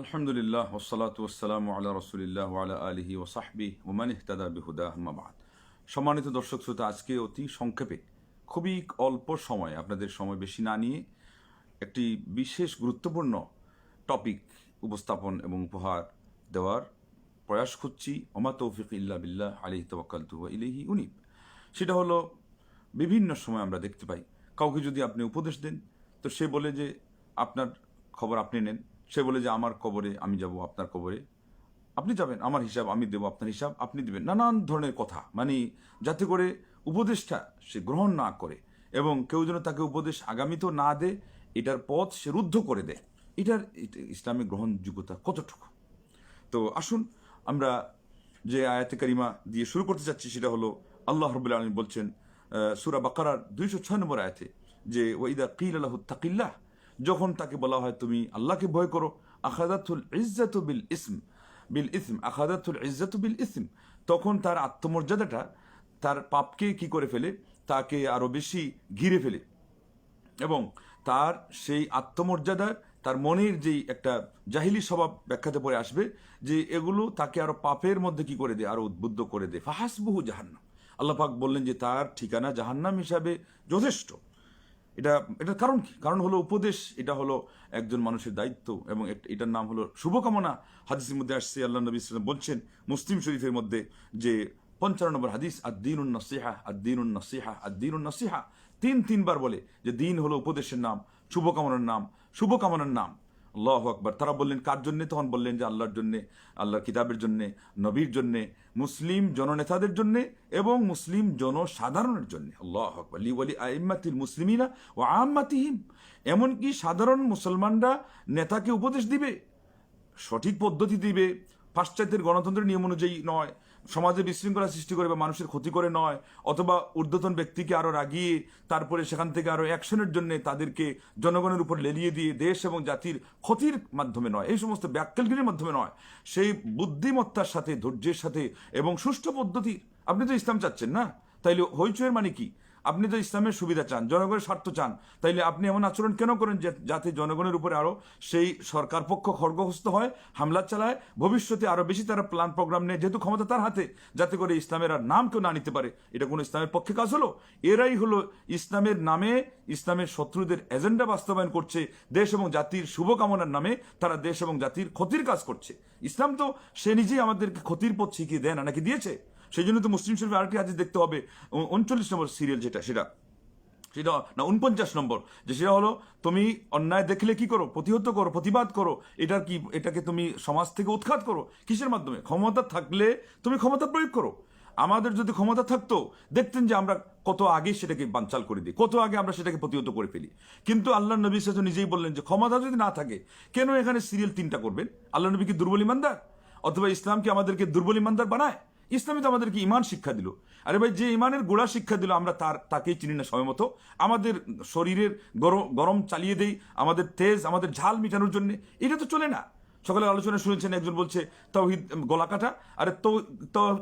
আলহামদুলিল্লাহ ওসালাত ওসালাম আল্লাহ রসুলিল্লাহ আলা আলহি ও সাহবি ওমান ইহতাদা বিহুদা আহমাবাদ সম্মানিত দর্শক শ্রোতা, আজকে অতি সংক্ষেপে, খুবই অল্প সময় আপনাদের সময় বেশি না নিয়ে একটি বিশেষ গুরুত্বপূর্ণ টপিক উপস্থাপন এবং উপহার দেওয়ার প্রয়াস করছি ওমা তৌফিক ইল্লা বিল্লাহ আলিহি তবাক্কালতু ইলিহি উনিব। সেটা হলো, বিভিন্ন সময় আমরা দেখতে পাই। কাউকে যদি আপনি উপদেশ দেন, তো সে বলে যে, আপনার খবর আপনি নেন। সে বলে যে, আমার কবরে আমি যাব, আপনার কবরে। আপনি যাবেন, আমার হিসাব, আমি দেবো আপনার হিসাব, আপনি দেবেন। নানান ধরনের কথা। মানে যাতে করে উপদেশটা সে গ্রহণ না করে এবং কেউ যেন তাকে উপদেশ আগামীতেও না দে এটার পথ সে রুদ্ধ করে দেয়। এটার ইসলামের গ্রহণযোগ্যতা কতটুকু? তো আসুন, আমরা যে আয়াতে কারিমা দিয়ে শুরু করতে চাচ্ছি, সেটা হলো, আল্লাহ রবুল্লা আলমী বলছেন সূরা বাকারার দুইশো ছয় নম্বর আয়াতে যে ওইদা কিল আল্লাহ তাকিল্লাহ যখন তাকে বলা হয়, তুমি আল্লাহকে ভয় করো। আখাদাতুল ইজ্জাত বিল ইসম বিল ইসম, আখাদাতুল ইজ্জাত বিল ইসম। তখন তার আত্মমর্যাদাটা তার পাপকে কি করে ফেলে? তাকে আরও বেশি ঘিরে ফেলে। এবং তার সেই আত্মমর্যাদার তার মনের যেই একটা জাহিলি স্বভাব ব্যাখ্যাতে পরে আসবে যে এগুলো তাকে আরও পাপের মধ্যে কি করে দেয়? আরও উদ্বুদ্ধ করে দেয়। ফাহাসবহু জাহান্নাম। আল্লাহ পাক বললেন যে, তার ঠিকানা জাহান্নাম হিসাবে যথেষ্ট। এটা এটার কারণ কি? কারণ হলো উপদেশ, এটা হলো একজন মানুষের দায়িত্ব এবং এটার নাম হলো শুভকামনা। হাদিসের মধ্যে আসছে, আল্লাহ নবী ইসলাম বলছেন মুসলিম শরীফের মধ্যে যে পঞ্চান্ন নম্বর হাদিস আর দিন উন্নসিহা আদ্দিন নসিহা আদ্দিন আর দিন উন্নসিহা তিন তিনবার বলে যে দিন হলো উপদেশের নাম, শুভকামনার নাম শুভকামনার নাম। আল্লাহ আকবর। তারা বললেন, কার জন্যে? তখন বললেন যে আল্লাহর জন্যে, আল্লাহর কিতাবের জন্যে, নবীর জন্যে, মুসলিম জননেতাদের জন্যে এবং মুসলিম জনসাধারণের জন্য। আল্লাহ আকবর। লি ওয়ালি আইম্মাতিল মুসলিমিনা ও আম্মাতিহিম। এমনকি সাধারণ মুসলমানরা নেতাকে উপদেশ দিবে, সঠিক পদ্ধতি দিবে পাশ্চাত্যের গণতন্ত্রের নিয়ম অনুযায়ী নয়, সমাজে বিশৃঙ্খলা সৃষ্টি করে বা মানুষের ক্ষতি করে নয়, অথবা ঊর্ধ্বতন ব্যক্তিকে আরও রাগিয়ে তারপরে সেখান থেকে আরও অ্যাকশনের জন্য তাদেরকে জনগণের উপর লেলিয়ে দিয়ে দেশ এবং জাতির ক্ষতির মাধ্যমে নয়, এই সমস্ত ব্যাককেলগিরির মাধ্যমে নয়। সেই বুদ্ধিমত্তার সাথে, ধৈর্যের সাথে এবং সুষ্ঠু পদ্ধতির, আপনি তো ইসলাম চাচ্ছেন না? তাইলে হইচয়ের মানে কি? আপনি তো ইসলামের সুবিধা চান, জনগণের স্বার্থ চান, তাইলে আপনি এমন আচরণ কেন করেন যে- যাতে জনগণের উপরে আরও সেই সরকার পক্ষ খড়গহস্ত হয়, হামলা চালায়? ভবিষ্যতে আরও বেশি তারা প্ল্যান প্রোগ্রাম নেয়, যেহেতু ক্ষমতা তার হাতে, যাতে করে ইসলামের আর নাম কেউ না নিতে পারে। এটা কোনো ইসলামের পক্ষে কাজ হলো? এরাই হলো ইসলামের নামে ইসলামের শত্রুদের এজেন্ডা বাস্তবায়ন করছে, দেশ এবং জাতির শুভকামনার নামে তারা দেশ এবং জাতির ক্ষতির কাজ করছে। ইসলাম তো সে নিজেই আমাদেরকে ক্ষতির পথ শিখিয়ে দেয় না, নাকি দিয়েছে? সেই জন্য তো মুসলিম শরীফে আরেকটি হাদিস দেখতে হবে। উনচল্লিশ নম্বর সিরিয়াল যেটা, সেটা। সেটা, না, উনপঞ্চাশ নম্বর, যে সেটা হলো, তুমি অন্যায় দেখলে কি করো? প্রতিহত করো, প্রতিবাদ করো। এটার কি, এটাকে তুমি সমাজ থেকে উৎখাত করো? কিসের মাধ্যমে? ক্ষমতা থাকলে তুমি ক্ষমতা প্রয়োগ করো। আমাদের যদি ক্ষমতা থাকতো, দেখতেন যে আমরা কত আগে সেটাকে বানচাল করে দিই, কত আগে আমরা সেটাকে প্রতিহত করে ফেলি। কিন্তু আল্লাহ নবী সাথে নিজেই বললেন যে, ক্ষমতা যদি না থাকে, কেন এখানে সিরিয়াল তিনটা করবেন? আল্লাহ নবী কি দুর্বল ইমানদার? অথবা ইসলাম কি আমাদেরকে দুর্বল ইমানদার বানায়? ইসলামী তো আমাদেরকে ইমান শিক্ষা দিল। আরে ভাই, যে ইমানের গোড়া শিক্ষা দিল, আমরা তার, তাকেই চিনি না সময় মতো। আমাদের শরীরের গরম গরম চালিয়ে দেই, আমাদের তেজ, আমাদের ঝাল মিটানোর জন্য। এটা তো চলে না। সকালে আলোচনা শুনেছেন, একজন বলছে, তৌহিদ গলা কাটা। আরে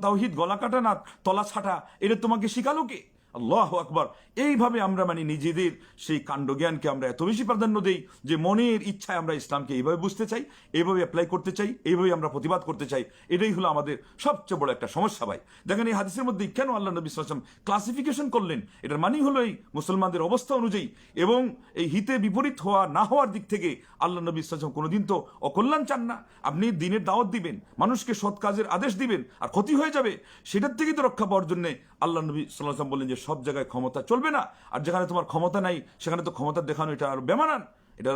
তৌহিদ গলা কাটা না, তলা ছাটা, এটা তোমাকে শিখালো কে? আল্লাহ আকবর। এইভাবে আমরা মানে নিজেদের সেই কাণ্ডজ্ঞানকে আমরা এত বেশি প্রাধান্য দিই যে মনের ইচ্ছায় আমরা ইসলামকে এইভাবে বুঝতে চাই, এইভাবে অ্যাপ্লাই করতে চাই, এইভাবে আমরা প্রতিবাদ করতে চাই। এটাই হলো আমাদের সবচেয়ে বড় একটা সমস্যা ভাই। দেখেন এই হাদিসের মধ্যে কেন আল্লাহ নবী সাল্লাম ক্লাসিফিকেশন করলেন? এটার মানেই হলো এই মুসলমানদের অবস্থা অনুযায়ী এবং এই হিতে বিপরীত হওয়া, না হওয়ার দিক থেকে আল্লাহ নবী সাল্লাম কোনোদিন তো অকল্যাণ চান না। আপনি দিনের দাওয়াত দিবেন, মানুষকে সৎ কাজের আদেশ দিবেন আর ক্ষতি হয়ে যাবে। সেটার থেকেই তো রক্ষা পাওয়ার জন্য আল্লাহ নবী সাল্লাম বললেন যে সব জায়গায় ক্ষমতা চলবে না। আর যেখানে তোমার ক্ষমতা নাই, সেখানে তো ক্ষমতা দেখানো এটা আর বেমানান। এটা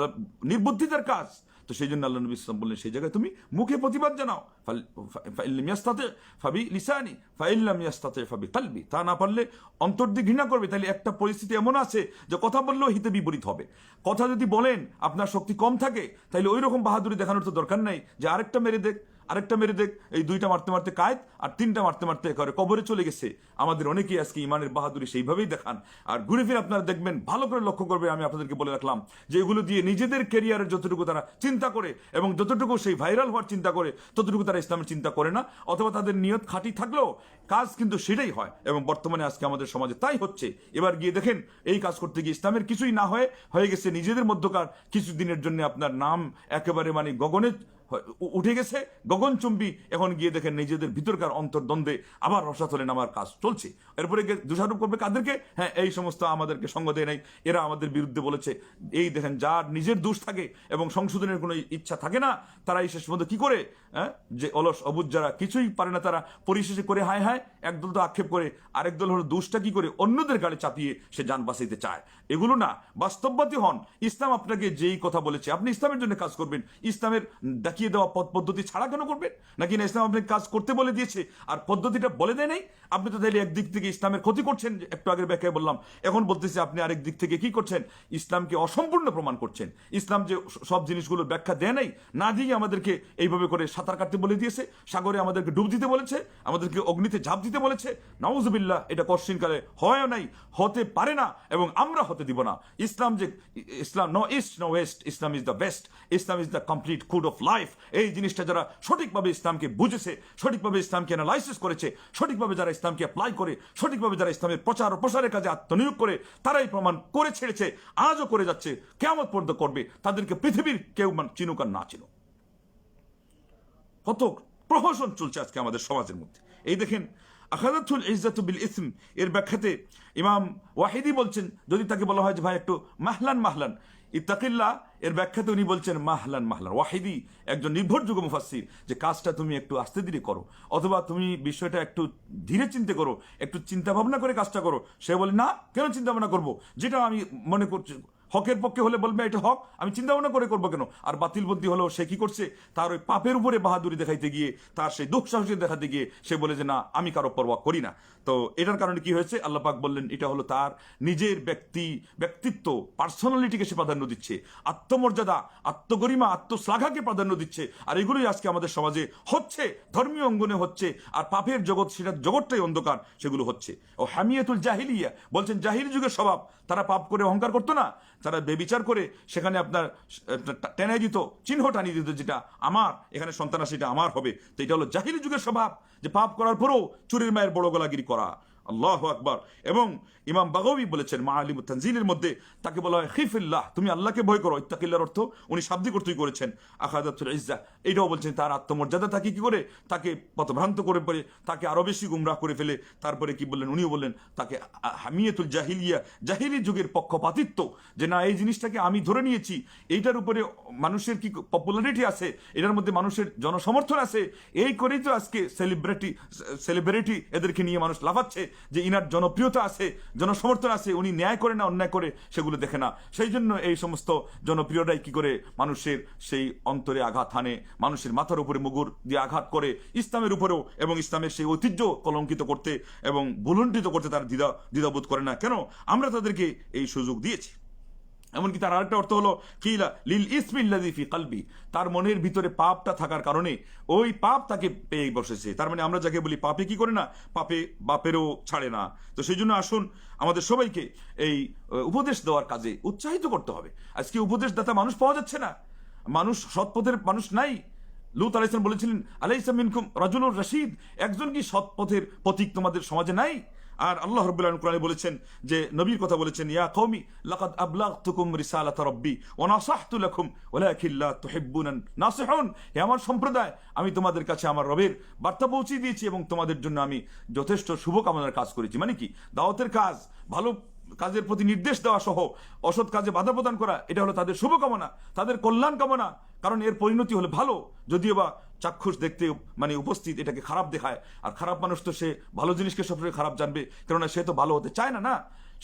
নির্বুদ্ধিতার কাজ। তো সেই জন্য আল্লাহ নবী ইসলাম বললেন, সেই জায়গায় তুমি মুখে প্রতিবাদ জানাও। ফাল- ফা- ফাইল্লাম ইয়াস্তাতে ফাবি লিসানি ফাইল্লাম ইয়াস্তাতে ফাবি কালবি। তা না পারলে অন্তর দিয়ে ঘৃণা করবে। তাহলে একটা পরিস্থিতি এমন আছে যে কথা বললেও হিতে বিপরীত হবে। কথা যদি বলেন, আপনার শক্তি কম থাকে তাহলে ওই রকম বাহাদুরি দেখানোর তো দরকার নাই যে আরেকটা মেরে দেখ। আরেকটা মেরে দেখ, এই দুইটা মারতে মারতে কায়েত, আর তিনটা মারতে মারতে একেবারে কবরে চলে গেছে। আমাদের অনেকেই আজকে ইমানের বাহাদুরি সেইভাবেই দেখান। আর ঘুরে ফিরে আপনারা দেখবেন, ভালো করে লক্ষ্য করবে, আমি আপনাদেরকে বলে রাখলাম যে এগুলো দিয়ে নিজেদের ক্যারিয়ারের যতটুকু তারা চিন্তা করে এবং যতটুকু সেই ভাইরাল হওয়ার চিন্তা করে, ততটুকু তারা ইসলামের চিন্তা করে না। অথবা তাদের নিয়ত খাঁটি থাকলেও কাজ কিন্তু সেটাই হয় এবং বর্তমানে আজকে আমাদের সমাজে তাই হচ্ছে। এবার গিয়ে দেখেন, এই কাজ করতে গিয়ে ইসলামের কিছুই না হয়ে হয়ে গেছে নিজেদের মধ্যকার কিছু দিনের জন্য আপনার নাম একেবারে মানে গগনে উঠে গেছে গগনচুম্বী এখন গিয়ে দেখেন নিজেদের ভিতরকার অন্তর্দ্বন্দ্বে আবার রসাতলে নামার কাজ চলছে। এরপরে দোষারোপ করবে কাদেরকে? হ্যাঁ এই সমস্ত আমাদেরকে সঙ্গ দেয় নাই। এরা আমাদের বিরুদ্ধে বলেছে, এই দেখেন যার নিজের দোষ থাকে এবং সংশোধনের কোনো ইচ্ছা থাকে না, তারা এই শেষ পর্যন্ত কি করে? হ্যাঁ যে অলস, অবুজ যারা কিছুই পারে না তারা পরিশেষে করে হায় হায়, একদল তো আক্ষেপ করে, আরেক দল হলো দোষটা কি করে? অন্যদের গাড়ি চাপিয়ে সে যান বাঁচাইতে চায়। এগুলো না, বাস্তববাদী হন। ইসলাম আপনাকে যেই কথা বলেছে, আপনি ইসলামের জন্য কাজ করবেন। ইসলামের দেখিয়ে দেওয়া পথ পদ্ধতি ছাড়া কেন করবেন? নাকি না ইসলাম আপনি কাজ করতে বলে দিয়েছে? আর পদ্ধতিটা বলে দেয় নাই? আপনি তো তাইলে একদিক থেকে ইসলামের ক্ষতি করছেন একটু আগের ব্যাখ্যায় বললাম। এখন বলতেছি আপনি আরেক দিক থেকে কি করছেন? ইসলামকে অসম্পূর্ণ প্রমাণ করছেন। ইসলাম যে সব জিনিসগুলোর ব্যাখ্যা দেয় নাই, না দিয়ে আমাদেরকে এইভাবে করে সাঁতার কাটতে বলে দিয়েছে, সাগরে আমাদেরকে ডুব দিতে বলেছে, আমাদেরকে অগ্নিতে ঝাঁপ দিতে বলেছে, নাউজুবিল্লাহ, এটা কশ্চিনকালে হয় নাই, হতে পারে না এবং আমরা হতে দিব না। ইসলাম যে Islam no east no west Islam is the best Islam is the complete code of life এই জিনিসটা যারা সঠিকভাবে ইসলামকে বুঝেছে, সঠিকভাবে ইসলামকে অ্যানালাইসিস করেছে, সঠিকভাবে যারা ইসলামকে অ্যাপ্লাই করে, সঠিকভাবে যারা ইসলামের প্রচার ও প্রসারের কাজে আত্মনিয়োগ করে, তারাই প্রমাণ করে ছেড়েছে, আজও করে যাচ্ছে কেমন পর্যন্ত করবে, তাদেরকে পৃথিবীর কেউ মান- চিনুক আর না চিনুক। কত প্রহসন চলছে আজকে আমাদের সমাজের মধ্যে। এই দেখেন, আখাদাতুল ইজ্জাতু বিল ইসম, এর ব্যাখ্যাতে ইমাম ওয়াহিদি বলছেন, যদি তাকে বলা হয় যে, ভাই, একটু মাহলান মাহলান। ইত্তাকিল্লা, এর ব্যাখ্যাতে উনি বলছেন মাহলান মাহলান। ওয়াহিদি, একজন নির্ভরযোগ্য মুফাসির যে কাজটা তুমি একটু আস্তে ধীরে করো, অথবা তুমি বিষয়টা একটু ধীরে চিন্তা করো, একটু চিন্তা ভাবনা করে কাজটা করো, সে বলে, না, কেন চিন্তা ভাবনা করব? যেটা আমি মনে করছি হকের পক্ষে হলে বলবে এটা হক, আমি চিন্তা ভাবনা করে করব কেন? আর বাতিল বুদ্ধি হলেও সে কি করছে? তার ওই পাপের উপরে বাহাদুরি দেখাইতে গিয়ে, তার সেই দুঃসাহসী দেখাতে গিয়ে সে বলে যে, না, আমি কারও পরোয়া করি না। তো এটার কারণে কি হয়েছে? আল্লাহ পাক বললেন, এটা হলো তার নিজের ব্যক্তি, ব্যক্তিত্ব পার্সোনালিটিকে সে প্রাধান্য দিচ্ছে। আত্মমর্যাদা, আত্মগরিমা, আত্মশ্লাঘাকে প্রাধান্য দিচ্ছে। আর এগুলোই আজকে আমাদের সমাজে হচ্ছে, ধর্মীয় অঙ্গনে হচ্ছে। আর পাপের জগৎ সেটা জগৎটাই অন্ধকার, সেগুলো হচ্ছে। ও হামিয়াতুল জাহিলিয়া, বলছেন, জাহিলি যুগের স্বভাব, তারা পাপ করে অহংকার করতো না? তারা বেবিচার করে সেখানে আপনার টেনে দিত চিহ্ন টানিয়ে দিত, যেটা আমার, এখানে সন্তান এটা আমার হবে। তো এটা হলো জাহিলি যুগের স্বভাব, যে পাপ করার পরও চুরির মায়ের বড় গোলাগিরি করা। আল্লাহ আকবর। এবং ইমাম বাগবি বলেছেন মা আলিম তানজিলের মধ্যে তাকে বলা হয় খিফিল্লাহ। তুমি আল্লাহকে ভয় করো, ইত্তাকিল্লার অর্থ উনি শাব্দিক অর্থই করেছেন। আখাদাতুল ইজ্জা। এইটাও বলছেন, তার আত্মমর্যাদা তাকে কি করে? তাকে পথভ্রান্ত করে পড়ে তাকে আরও বেশি গুমরাহ করে ফেলে। তারপরে কি বললেন? উনিও বললেন, তাকে হামিয়াতুল জাহিলিয়া, জাহিলি যুগের পক্ষপাতিত্ব। যে না, এই জিনিসটাকে আমি ধরে নিয়েছি, এইটার উপরে মানুষের কি পপুলারিটি আছে? এটার মধ্যে মানুষের জনসমর্থন আছে? এই করেই তো আজকে সেলিব্রিটি সেলিব্রিটি এদেরকে নিয়ে মানুষ লাফাচ্ছে। যে ইনার জনপ্রিয়তা আছে, জনসমর্থন আছে, উনি ন্যায় করে না অন্যায় করে সেগুলো দেখে না। সেই জন্য এই সমস্ত জনপ্রিয়রাই কি করে মানুষের সেই অন্তরে আঘাত হানে, মানুষের মাথার উপরে মুগুর দিয়ে আঘাত করে, ইসলামের উপরেও এবং ইসলামের সেই ঐতিহ্য কলঙ্কিত করতে এবং ভুলুণ্ঠিত করতে তার দ্বিধা, দ্বিধাবোধ করে না। কেন? আমরা তাদেরকে এই সুযোগ দিয়েছি। এমনকি তার আরেকটা অর্থ হলো, কিলা লিল ইসমিল্লাদি ফি কালবি। তার মনের ভিতরে পাপটা থাকার কারণে ওই পাপ তাকে পেয়ে বসেছে। তার মানে আমরা যাকে বলি পাপে কি করে না? পাপে, বাপেরও ছাড়ে না। তো সেই জন্য আসুন, আমাদের সবাইকে এই উপদেশ দেওয়ার কাজে উৎসাহিত করতে হবে। আজকে উপদেশদাতা মানুষ পাওয়া যাচ্ছে না। মানুষ সৎপথের মানুষ নাই। লুত আলাইসলাম বলেছিলেন আলাইসলাম মিনকুম রাজুলুর রশিদ? একজন কি সৎপথের প্রতীক তোমাদের সমাজে নাই? আর আল্লাহ আলামিন কোরআনে বলেছেন যে, নবীর কথা বলেছেন, ইয়া কওমি, লাকাদ আবলাগতুকুম রিসালাতা রাব্বি ওয়া নাসাহতু লাকুম, ওয়ালাকিন লা তুহিব্বুনান নাসিহুন। হে আমার সম্প্রদায়, আমি তোমাদের কাছে আমার রবের বার্তা পৌঁছে দিয়েছি এবং তোমাদের জন্য আমি যথেষ্ট শুভকামনার কাজ করেছি। মানে কি? দাওয়াতের কাজ, ভালো কাজের প্রতি নির্দেশ দেওয়া সহ অসৎ কাজে বাধা প্রদান করা, এটা হলো তাদের শুভকামনা, তাদের কল্যাণ কামনা। কারণ এর পরিণতি হলে ভালো, যদিও বা চাক্ষুষ দেখতে মানে উপস্থিত, এটাকে খারাপ দেখায়। আর খারাপ মানুষ তো সে ভালো জিনিসকে সবসময় খারাপ জানবে, কেননা সে তো ভালো হতে চায় না না?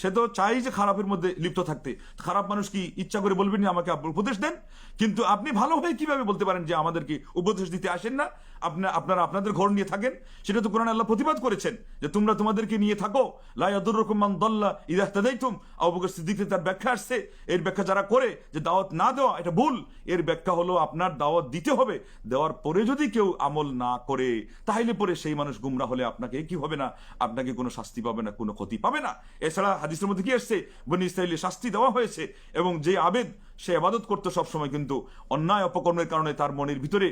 সে তো চাই যে খারাপের মধ্যে লিপ্ত থাকতে। খারাপ মানুষ কি ইচ্ছা করে বলবেন না, আমাকে উপদেশ দেন? কিন্তু আপনি ভালো হয়ে কীভাবে বলতে পারেন যে আমাদেরকে উপদেশ দিতে আসেন না? আপনার আপনারা আপনাদের ঘর নিয়ে থাকেন। সেটা তো কোরআন আল্লাহ প্রতিবাদ করেছেন যে তোমরা তোমাদেরকে নিয়ে থাকো। লাইয়াদুর রকমান দল্লা ইদাহ তাদাইতুম আবুবকর সিদ্দিকের তার ব্যাখ্যা আসছে। এর ব্যাখ্যা যারা করে যে দাওয়াত না দেওয়া, এটা ভুল। এর ব্যাখ্যা হলো আপনার দাওয়াত দিতে হবে। দেওয়ার পরে যদি কেউ আমল না করে, তাহলে পরে সেই মানুষ গুমরা হলে আপনাকে কি হবে না? আপনাকে কোনো শাস্তি পাবে না, কোনো ক্ষতি পাবে না। এছাড়া হাদিসের মধ্যে কি এসছে? বনি ইসরায়েলের শাস্তি দেওয়া হয়েছে এবং যে আবেদ সে আবাদত করতো সবসময়, কিন্তু অন্যায় অপকর্মের কারণে তার মনের ভিতরে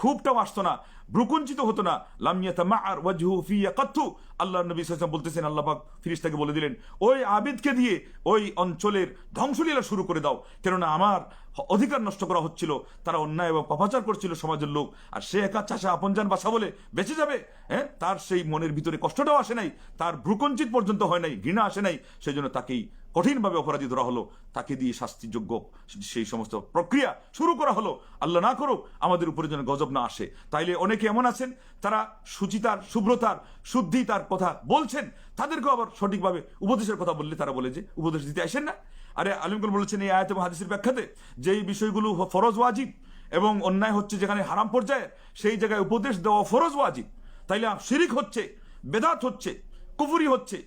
খুবটাও আসতো না, ভ্রুকুঞ্চিত হতো না। লামিয়াতা মা আর ওয়াজহু ফিয়া কাত্তু। আল্লাহ নবী সাল্লাম বলতেছেন, আল্লাহ পাক ফিরিস্তাকে বলে দিলেন, ওই আবিদকে দিয়ে ওই অঞ্চলের ধ্বংসলীলা শুরু করে দাও। কেননা আমার অধিকার নষ্ট করা হচ্ছিল, তারা অন্যায় এবং পাপাচার করছিল সমাজের লোক। আর সে একা চাষা আপনজান বাসা বলে বেঁচে যাবে হ্যাঁ? তার সেই মনের ভিতরে কষ্টটাও আসে নাই, তার ভ্রুকঞ্চিত পর্যন্ত হয় নাই, ঘৃণা আসে নাই। সেই জন্য তাকেই কঠিনভাবে অপরাধী ধরা হলো, তাকে দিয়ে শাস্তিযোগ্য সেই সমস্ত প্রক্রিয়া শুরু করা হলো। আল্লাহ না করুক, আমাদের উপরে যেন গজব না আসে। তাইলে অনেকে এমন আছেন, তারা সুচিতার শুভ্রতার শুদ্ধি তার কথা বলছেন, তাদেরকেও আবার সঠিকভাবে উপদেশের কথা বললে তারা বলে যে, উপদেশ দিতে আসেন না। আরে আলিমকুল বলেছেন এই আয়াত এবং হাদিসের ব্যাখ্যাতে যে এই বিষয়গুলো ফরজ ওয়াজিব এবং অন্যায় হচ্ছে যেখানে হারাম পর্যায়ে সেই জায়গায় উপদেশ দেওয়া ফরজ ওয়াজিব। তাইলে শিরিক হচ্ছে, বেদাত হচ্ছে, কুফুরি হচ্ছে,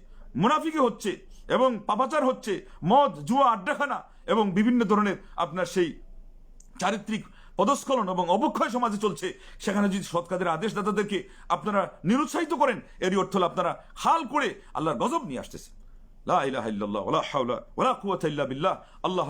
মুনাফিকি হচ্ছে এবং পাপাচার হচ্ছে মদ, জুয়া, আড্ডাখানা এবং বিভিন্ন ধরনের আপনার সেই চারিত্রিক পদস্খলন এবং অবক্ষয় সমাজে চলছে। সেখানে যদি সৎ কাজের আদেশদাতাদেরকে আপনারা নিরুৎসাহিত করেন, এরই অর্থ হলো আপনারা হাল করে আল্লাহর গজব নিয়ে আসতেছে আল্লাহ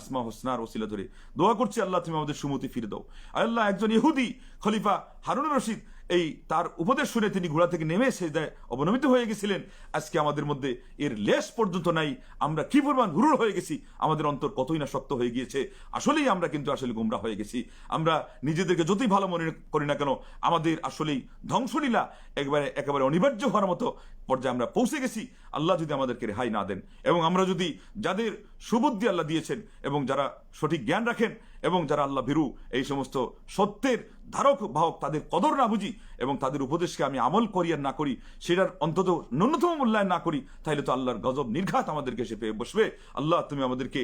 আসমা হোসনার ওসিলা ধরে দোয়া করছি, আল্লাহ আমাদের সুমতি ফিরে দাও। আল্লাহ একজন ইহুদি খলিফা হারুন রশিদ এই তার উপদেশ শুনে তিনি ঘোড়া থেকে নেমে এসে দেয় অবনমিত হয়ে গেছিলেন, আজকে আমাদের মধ্যে এর লেশ পর্যন্ত নাই। আমরা কি পরিমাণ হুরুর হয়ে গেছি? আমাদের অন্তর কতই না শক্ত হয়ে গিয়েছে। আসলেই আমরা কিন্তু আসলে গুমরা হয়ে গেছি। আমরা নিজেদেরকে যতই ভালো মনে করি না কেন, আমাদের আসলেই ধ্বংসলীলা একবারে, একেবারে অনিবার্য হওয়ার মতো পর্যায়ে আমরা পৌঁছে গেছি। আল্লাহ যদি আমাদেরকে রেহাই না দেন এবং আমরা যদি যাদের সুবুদ্ধি আল্লাহ দিয়েছেন এবং যারা সঠিক জ্ঞান রাখেন এবং যারা আল্লাহ ভীরু, এই সমস্ত সত্যের ধারক, বাহক তাদের কদর না বুঝি এবং তাদের উপদেশকে আমি আমল করি আর না করি, সেটার অন্তত ন্যূনতম মূল্যায়ন না করি তাহলে তো আল্লাহর গজব নির্ঘাত আমাদেরকে এসে পেয়ে বসবে। আল্লাহ, তুমি আমাদেরকে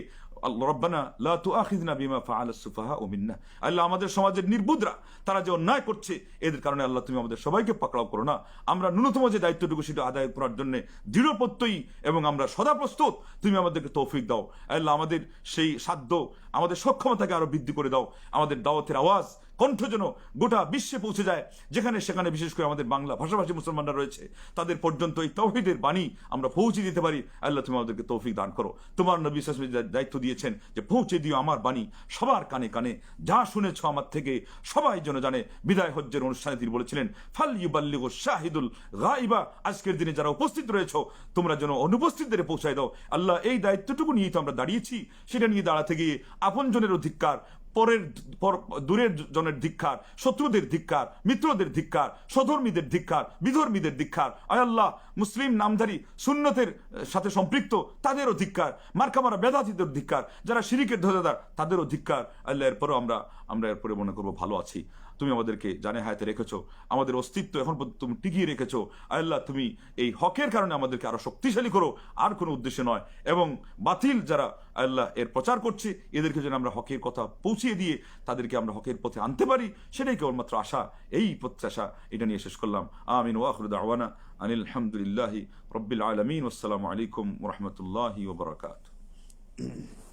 রব্বানা লা তুআখিযনা বিমা ফাআলা সুফাহা ও মিন্না। আল্লাহ, আমাদের সমাজের নির্বুদরা, তারা যে অন্যায় করছে, এদের কারণে আল্লাহ, তুমি আমাদের সবাইকে পাকড়াও করো না। আমরা ন্যূনতম যে দায়িত্বটুকু, সেটা আদায় করার জন্য দৃঢ় প্রত্যয়ী এবং আমরা সদা প্রস্তুত, তুমি আমাদেরকে তৌফিক দাও। আল্লাহ, আমাদের সেই সাধ্য, আমাদের সক্ষমতাকে আরও বৃদ্ধি করে দাও। আমাদের দাওয়াতের আওয়াজ কণ্ঠ যেন গোটা বিশ্বে পৌঁছে যায়, যেখানে সেখানে বিশেষ করে আমাদের বাংলা ভাষাভাষী মুসলমানরা রয়েছে। তাদের পর্যন্ত এই তৌহিদের বাণী আমরা পৌঁছে দিতে পারি। আল্লাহ তুমি আমাদেরকে তৌফিক দান করো। তোমার নবী সাসমি দায়িত্ব দিয়েছেন যে পৌঁছে দিও আমার বাণী সবার কানে কানে। যা শুনেছ আমার থেকে সবাই যেন জানে। বিদায় হজ্জের অনুষ্ঠানে তিনি বলেছিলেন ফাল ইউবাল্লিগ শাহিদুল গাইবা আজকের দিনে যারা উপস্থিত রয়েছে, তোমরা যেন অনুপস্থিতদের পৌঁছায় দাও। আল্লাহ এই দায়িত্বটুকু নিয়েই তো আমরা দাঁড়িয়েছি। সেটা নিয়ে দাঁড়াতে গিয়ে আপনজনের অধিকার পরের, পর- দূরের জনের ধিক্ষার শত্রুদের ধিক্ষার মিত্রদের ধিক্ষার সধর্মীদের ধিক্ষার বিধর্মীদের ধিক্ষার আয়াল্লাহ মুসলিম নামধারী সুন্নতের সাথে সম্পৃক্ত, তাদেরও ধিক্ষার মার্কামারা বেদাতিদের ধিক্ষার যারা শিরিকের ধ্বজাদার, তাদেরও ধিক্ষার আল্লাহ, এরপরেও আমরা আমরা এরপরে মনে করব ভালো আছি। তুমি আমাদেরকে জানে হায়াতে রেখেছো। আমাদের অস্তিত্ব এখন পর্যন্ত তুমি টিকিয়ে রেখেছো। আল্লাহ, তুমি এই হকের কারণে আমাদেরকে আরও শক্তিশালী করো, আর কোনো উদ্দেশ্য নয়। এবং বাতিল যারা আল্লাহ এর প্রচার করছে, এদেরকে যেন আমরা হকের কথা পৌঁছিয়ে দিয়ে তাদেরকে আমরা হকের পথে আনতে পারি, সেটাই কেবলমাত্র আশা, এই প্রত্যাশা। এটা নিয়ে শেষ করলাম। আমিন আওয়ানা আনিল আলহামদুলিল্লাহি রব্বিল আলমিন। আসসালামু আলাইকুম রহমতুল্লাহি ওবরাকাত